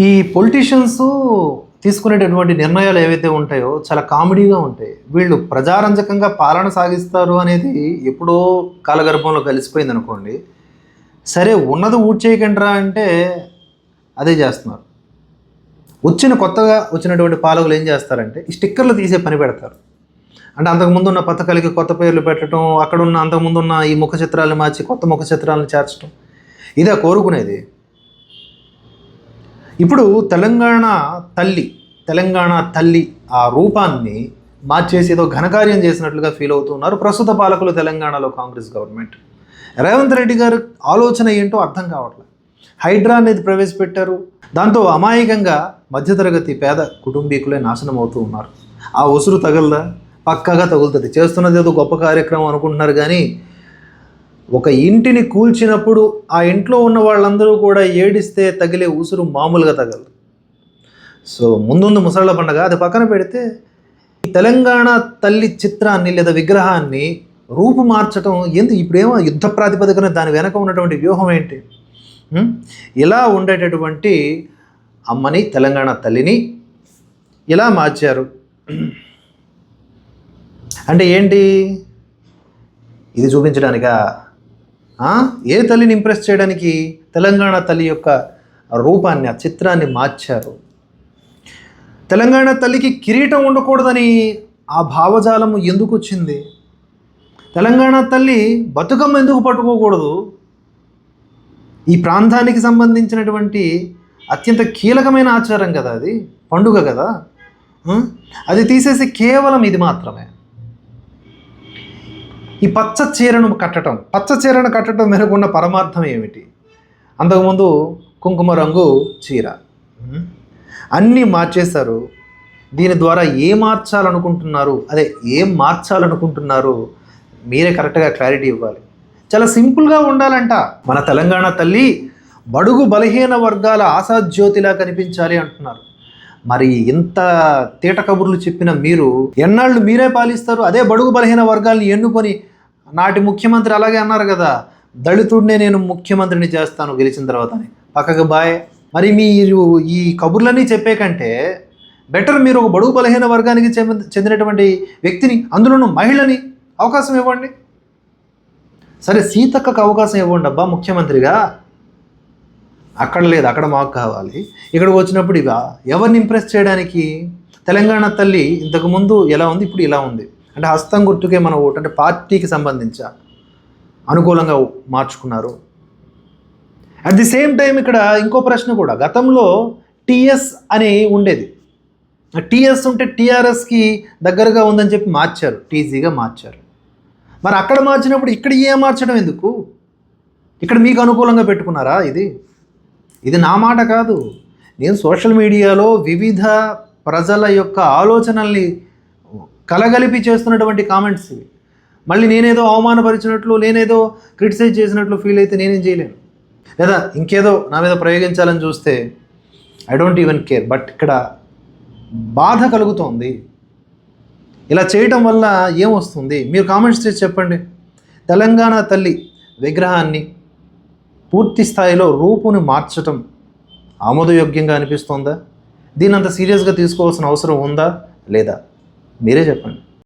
ఈ పొలిటీషియన్స్ తీసుకునేటటువంటి నిర్ణయాలు ఏవైతే ఉంటాయో చాలా కామెడీగా ఉంటాయి. వీళ్ళు ప్రజారంజకంగా పాలన సాగిస్తారు అనేది ఎప్పుడో కాలగర్భంలో కలిసిపోయింది అనుకోండి. సరే ఉన్నది ఊడ్చేయకండిరా అంటే అదే చేస్తున్నారు. వచ్చిన కొత్తగా వచ్చినటువంటి పాలకులు ఏం చేస్తారంటే ఈ స్టిక్కర్లు తీసే పని పెడతారు. అంటే అంతకుముందు ఉన్న పథకాలకి కొత్త పేర్లు పెట్టడం అక్కడున్న అంతకుముందు ఉన్న ఈ ముఖ చిత్రాలు మార్చి కొత్త ముఖ చిత్రాలను చేర్చడం. ఇదే కోరుకునేది. ఇప్పుడు తెలంగాణ తల్లి తెలంగాణ తల్లి ఆ రూపాన్ని మార్చేసి ఏదో ఘనకార్యం చేసినట్లుగా ఫీల్ అవుతున్నారు ప్రస్తుత పాలకులు తెలంగాణలో కాంగ్రెస్ గవర్నమెంట్. రేవంత్ రెడ్డి గారు ఆలోచన ఏంటో అర్థం కావట్లేదు. హైడ్రా అనేది ప్రవేశపెట్టారు. దాంతో అమాయకంగా మధ్యతరగతి పేద కుటుంబీకులే నాశనం అవుతూ ఉన్నారు. ఆ ఉసురు తగలదా? పక్కాగా తగులుతుంది. చేస్తున్నది ఏదో గొప్ప కార్యక్రమం అనుకుంటున్నారు కానీ ఒక ఇంటిని కూల్చినప్పుడు ఆ ఇంట్లో ఉన్న వాళ్ళందరూ కూడా ఏడిస్తే తగిలే ఉసురు మామూలుగా తగలదు. సో ముందుందు ముసళ్ళ పండగ. అది పక్కన పెడితే ఈ తెలంగాణ తల్లి చిత్రాన్ని లేదా విగ్రహాన్ని రూపు మార్చడం ఎందుకు ఇప్పుడేమో యుద్ధ ప్రాతిపదికన దాని వెనక ఉన్నటువంటి వ్యూహం ఏంటి? ఇలా ఉండేటటువంటి అమ్మని తెలంగాణ తల్లిని ఇలా మార్చారు. అంటే ఏంటి? ఇది చూపించడానికా? ఏ తల్లిని ఇంప్రెస్ చేయడానికి తెలంగాణ తల్లి యొక్క రూపాన్ని ఆ చిత్రాన్ని మార్చారు? తెలంగాణ తల్లికి కిరీటం ఉండకూడదని ఆ భావజాలము ఎందుకు వచ్చింది? తెలంగాణ తల్లి బతుకమ్మ ఎందుకు పట్టుకోకూడదు? ఈ ప్రాంతానికి సంబంధించినటువంటి అత్యంత కీలకమైన ఆచారం కదా అది? పండుగ కదా? అది తీసేసి కేవలం ఇది మాత్రమే. ఈ పచ్చ చీరను కట్టడం పచ్చ చీరను కట్టడం వెనుక ఉన్న పరమార్థం ఏమిటి? అంతకుముందు కుంకుమ రంగు చీర. అన్నీ మార్చేశారు. దీని ద్వారా ఏ మార్చాలనుకుంటున్నారు? అదే ఏం మార్చాలనుకుంటున్నారు? మీరే కరెక్ట్గా క్లారిటీ ఇవ్వాలి. చాలా సింపుల్గా ఉండాలంట. మన తెలంగాణ తల్లి బడుగు బలహీన వర్గాల ఆశాజ్యోతిలా కనిపించాలి అంటున్నారు. మరి ఇంత తేట కబుర్లు చెప్పిన మీరు ఎన్నాళ్ళు మీరే పాలిస్తారు? అదే బడుగు బలహీన వర్గాల్ని ఎన్నుకొని నాటి ముఖ్యమంత్రి అలాగే అన్నారు కదా దళితుడినే నేను ముఖ్యమంత్రిని చేస్తాను గెలిచిన తర్వాత అని పక్కకు బాయ్. మరి మీరు ఈ కబుర్లన్నీ చెప్పే కంటే బెటర్ మీరు ఒక బడుగు బలహీన వర్గానికి చెంది- చెందినటువంటి వ్యక్తిని అందులోనూ మహిళని అవకాశం ఇవ్వండి. సరే సీతక్కకు అవకాశం ఇవ్వండి అబ్బా ముఖ్యమంత్రిగా. అక్కడ లేదు అక్కడ మాకు కావాలి. ఇక్కడికి వచ్చినప్పుడు ఇక ఎవరిని ఇంప్రెస్ చేయడానికి? తెలంగాణ తల్లి ఇంతకుముందు ఎలా ఉంది? ఇప్పుడు ఇలా ఉంది. అంటే హస్తం గుర్తుకే మన ఓటు అంటే పార్టీకి సంబంధించి అనుకూలంగా మార్చుకున్నారు. అట్ ది సేమ్ టైం ఇక్కడ ఇంకో ప్రశ్న కూడా గతంలో టీఎస్ అని ఉండేది. టిఎస్ ఉంటే టీఆర్ఎస్కి దగ్గరగా ఉందని చెప్పి మార్చారు టీజీగా మార్చారు. మరి అక్కడ మార్చినప్పుడు ఇక్కడ ఏ మార్చడం ఎందుకు? ఇక్కడ మీకు అనుకూలంగా పెట్టుకున్నారా ఇది? ఇది నా మాట కాదు. నేను సోషల్ మీడియాలో వివిధ ప్రజల యొక్క ఆలోచనల్ని కలగలిపి చేస్తున్నటువంటి కామెంట్స్ ఇవి. మళ్ళీ నేనేదో అవమానపరిచినట్లు నేనేదో క్రిటిసైజ్ చేసినట్లు ఫీల్ అయితే నేనేం చేయలేను. లేదా ఇంకేదో నా మీద ప్రయోగించాలని చూస్తే I don't even care but ఇక్కడ బాధ కలుగుతోంది. ఇలా చేయటం వల్ల ఏమొస్తుంది మీరు కామెంట్స్ చేసి చెప్పండి. తెలంగాణ తల్లి విగ్రహాన్ని పూర్తి స్థాయిలో రూపుని మార్చటం ఆమోదయోగ్యంగా అనిపిస్తోందా? దీన్ని అంత సీరియస్గా తీసుకోవాల్సిన అవసరం ఉందా? లేదా? మీరే చెప్పండి.